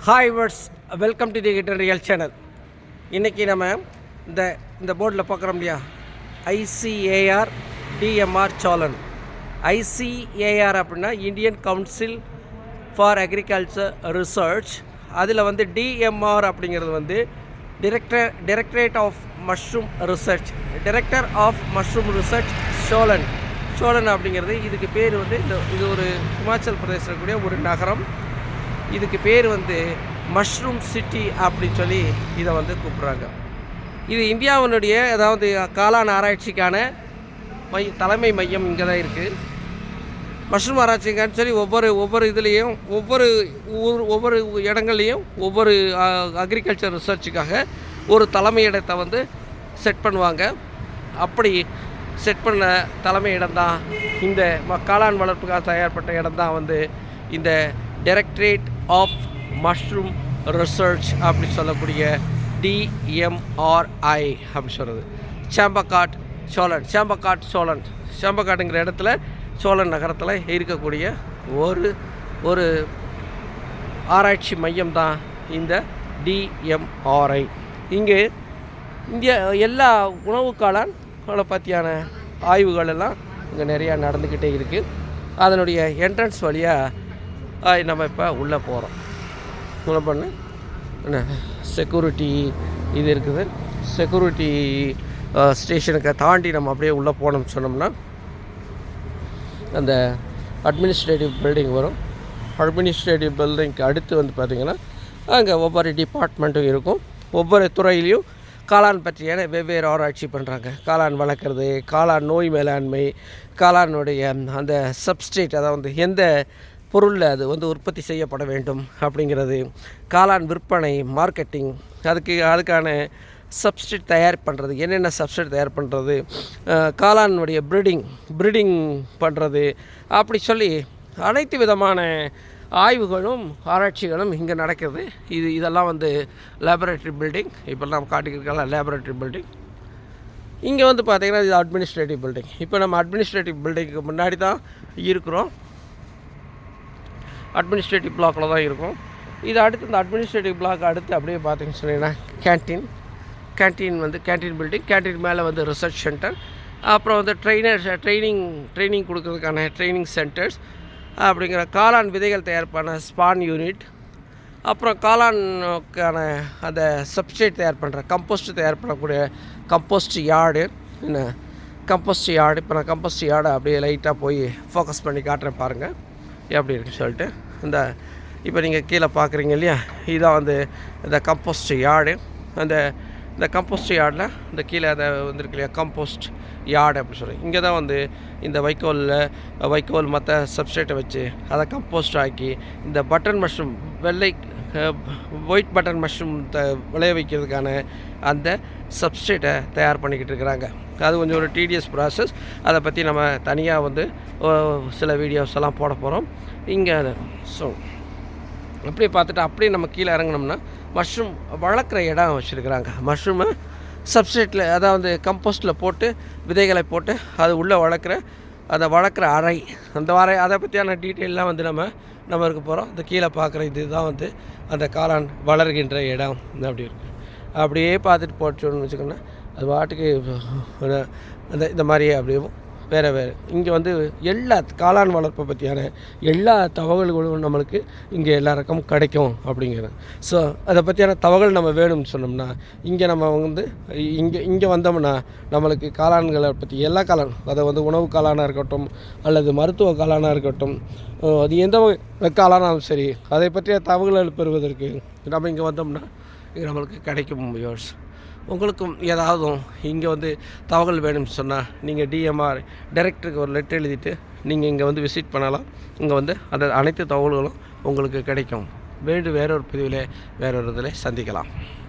Hi verse welcome to the kitten real channel இன்றைக்கி நம்ம இந்த இந்த போர்டில் பார்க்குறோம் இல்லையா? ஐசிஏஆர் டிஎம்ஆர் சோழன் ஐசிஏஆர் அப்படின்னா Indian council for agriculture research அதில் வந்து டிஎம்ஆர் அப்படிங்கிறது வந்து director directorate of mushroom research director of mushroom research Solan Solan அப்படிங்கிறது இதுக்கு பேர் வந்து இந்த இது ஒரு ஹிமாச்சல் பிரதேசத்தில் இருக்கக்கூடிய ஒரு நகரம். இதுக்கு பேர் வந்து மஷ்ரூம் சிட்டி அப்படின்னு சொல்லி இதை வந்து கூப்பிட்றாங்க. இது இந்தியாவினுடைய அதாவது காளான் ஆராய்ச்சிக்கான மை தலைமை மையம் இங்கே தான் இருக்குது மஷ்ரூம் ஆராய்ச்சிக்கான்னு சொல்லி ஒவ்வொரு ஒவ்வொரு இதுலேயும் ஒவ்வொரு ஊர் ஒவ்வொரு இடங்கள்லையும் ஒவ்வொரு அக்ரிகல்ச்சர் ரிசர்ச்சுக்காக ஒரு தலைமை இடத்தை வந்து செட் பண்ணுவாங்க. அப்படி செட் பண்ண தலைமை இடம்தான் இந்த ம- காளான் வளர்ப்புக்காக தயார்பட்ட இடம் தான் வந்து இந்த டைரக்டரேட் ஆஃப் மஷ்ரூம் ரிசர்ச் அப்படின்னு சொல்லக்கூடிய டிஎம்ஆர்ஐ அப்படின்னு சொல்கிறது சாம்பக்காட் சோழன் சாம்பக்காட் சோழன் சாம்பக்காட்டுங்கிற இடத்துல சோழன் நகரத்தில் இருக்கக்கூடிய ஒரு ஒரு ஆராய்ச்சி மையம் தான் இந்த டிஎம்ஆர்ஐ இங்கே இந்தியா எல்லா உணவு பற்றியான ஆய்வுகள் எல்லாம் இங்கே நிறையா நடந்துக்கிட்டே இருக்குது அதனுடைய என்ட்ரன்ஸ் வழியாக நம்ம இப்போ உள்ளே போகிறோம் உள்ளே பண்ணு? என்ன செக்யூரிட்டி இது இருக்குது. செக்யூரிட்டி ஸ்டேஷனுக்கு தாண்டி நம்ம அப்படியே உள்ளே போனோம்னு சொன்னோம்னா அந்த அட்மினிஸ்ட்ரேட்டிவ் பில்டிங் வரும். அட்மினிஸ்ட்ரேட்டிவ் பில்டிங்க்கு அடுத்து வந்து பார்த்திங்கன்னா அங்கே ஒவ்வொரு டிபார்ட்மெண்ட்டும் இருக்கும். ஒவ்வொரு துறையிலையும் காளான் பற்றியான வெவ்வேறு ஆராய்ச்சி பண்ணுறாங்க காளான் வளர்க்குறது காளான் நோய் மேலாண்மை காளானுடைய அந்த சப்ஸ்டேட் அதாவது எந்த பொருளில் அது வந்து உற்பத்தி செய்யப்பட வேண்டும் அப்படிங்கிறது. காளான் விற்பனை மார்க்கெட்டிங் அதுக்கு அதுக்கான சப்ஸ்டேட் தயார் பண்ணுறது என்னென்ன சப்ஸ்டேட் தயார் பண்ணுறது காளானுடைய ப்ரீடிங் ப்ரீடிங் பண்ணுறது அப்படி சொல்லி அனைத்து விதமான ஆய்வுகளும் ஆராய்ச்சிகளும் இங்கே நடக்கிறது இது இதெல்லாம் வந்து லேபரேட்டரி பில்டிங் இப்போல்லாம் காட்டிக்கிருக்கலாம் லேபரேட்டரி பில்டிங் இங்கே வந்து பார்த்திங்கன்னா இது அட்மினிஸ்ட்ரேட்டிவ் பில்டிங் இப்போ நம்ம அட்மினிஸ்ட்ரேட்டிவ் பில்டிங்க்கு முன்னாடி தான் இருக்கிறோம். அட்மினிஸ்ட்ரேட்டிவ் பிளாக்கில் தான் இருக்கும். இது அடுத்து இந்த அட்மினிஸ்ட்ரேட்டிவ் பிளாக் அடுத்து அப்படியே பார்த்தீங்கன்னு சொன்னீங்கன்னா கேன்டீன் கேன்டீன் வந்து கேன்டீன் பில்டிங் கேன்டீன் மேலே வந்து ரிசர்ச் சென்டர் அப்புறம் வந்து ட்ரைனர்ஸ் ட்ரைனிங் ட்ரைனிங் கொடுக்கறதுக்கான ட்ரைனிங் சென்டர்ஸ் அப்படிங்கிற காளான் விதைகள் தயார் பண்ண ஸ்பான் யூனிட் அப்புறம் காளானுக்கான அந்த சப்ஸ்டேட் தயார் பண்ணுற கம்போஸ்ட் தயார் பண்ணக்கூடிய கம்போஸ்ட் யார்டு என்ன? கம்போஸ்ட் யார்டு இப்போ நான் கம்போஸ்ட் யார்டை அப்படியே லைட்டாக போய் ஃபோக்கஸ் பண்ணி காட்டுறேன் பாருங்கள் எப்படி இருக்குன்னு சொல்லிட்டு இந்த இப்போ நீங்கள் கீழே பார்க்குறீங்க இல்லையா? இதான் வந்து இந்த கம்போஸ்ட் யார்டு அந்த இந்த கம்போஸ்ட் யார்டில் இந்த கீழே அதை வந்துருக்கு இல்லையா கம்போஸ்ட் யார்டு அப்படின்னு சொல்லி. இங்கே தான் வந்து இந்த வைக்கோலில் வைக்கோல் மற்ற சப்ஸ்டேட்டை வச்சு அதை கம்போஸ்ட் ஆக்கி இந்த பட்டன் மஷ்ரூம் வெள்ளை ஒயிட் பட்டன் மஷ்ரூம் த விளைய வைக்கிறதுக்கான அந்த சப்ஸ்டேட்டை தயார் பண்ணிக்கிட்டு இருக்கிறாங்க. அது கொஞ்சம் ஒரு டிடிஎஸ் ப்ராசஸ் அதை பற்றி நம்ம தனியாக வந்து சில வீடியோஸ் எல்லாம் போட போகிறோம். இங்கே ஸோ அப்படியே பார்த்துட்டு அப்படியே நம்ம கீழே இறங்கினோம்னா மஷ்ரூம் வளர்க்குற இடம் வச்சுருக்குறாங்க. மஷ்ரூமை சப்ஸ்டேட்டில் அதாவது கம்போஸ்ட்டில் போட்டு விதைகளை போட்டு அது உள்ளே வளர்க்குற அதை வளர்க்குற அறை. அந்த அறை அதை பற்றியான டீட்டெயிலெலாம் வந்து நம்ம நம்ம இருக்க போகிறோம் இந்த கீழே பார்க்குற இதுதான் வந்து அந்த காளான் வளர்கின்ற இடம். அப்படி இருக்கு. அப்படியே பார்த்துட்டு போச்சோன்னு வச்சுக்கோங்கன்னா அது பாட்டுக்கு அந்த இந்த மாதிரியே அப்படியே வேறு வேறு. இங்கே வந்து எல்லா காளான் வளர்ப்பை பற்றியான எல்லா தகவல்களும் நம்மளுக்கு இங்கே எல்லா ரக்கமும் கிடைக்கும் அப்படிங்கிறது. ஸோ அதை பற்றியான தகவல் நம்ம வேணும்னு சொன்னோம்னா இங்கே நம்ம வந்து இங்கே இங்கே வந்தோம்னா நம்மளுக்கு காளான்களை பற்றி எல்லா காளான் அதை வந்து உணவு காளானாக இருக்கட்டும் அல்லது மருத்துவ காளானாக இருக்கட்டும் அது எந்த வகை காளானாலும் சரி அதை பற்றிய தகவல்கள் பெறுவதற்கு நம்ம இங்கே வந்தோம்னா இது நம்மளுக்கு கிடைக்கும் வியூவர்ஸ் உங்களுக்கும் ஏதாவது இங்கே வந்து தகவல் வேணும்னு சொன்னால் நீங்கள் டிஎம்ஆர் டைரக்டருக்கு ஒரு லெட்டர் எழுதிட்டு நீங்கள் இங்கே வந்து விசிட் பண்ணலாம். இங்கே வந்து அந்த அனைத்து தகவல்களும் உங்களுக்கு கிடைக்கும். வேண்டு வேறொரு பிரிவில் வேறொரு இதில் சந்திக்கலாம்.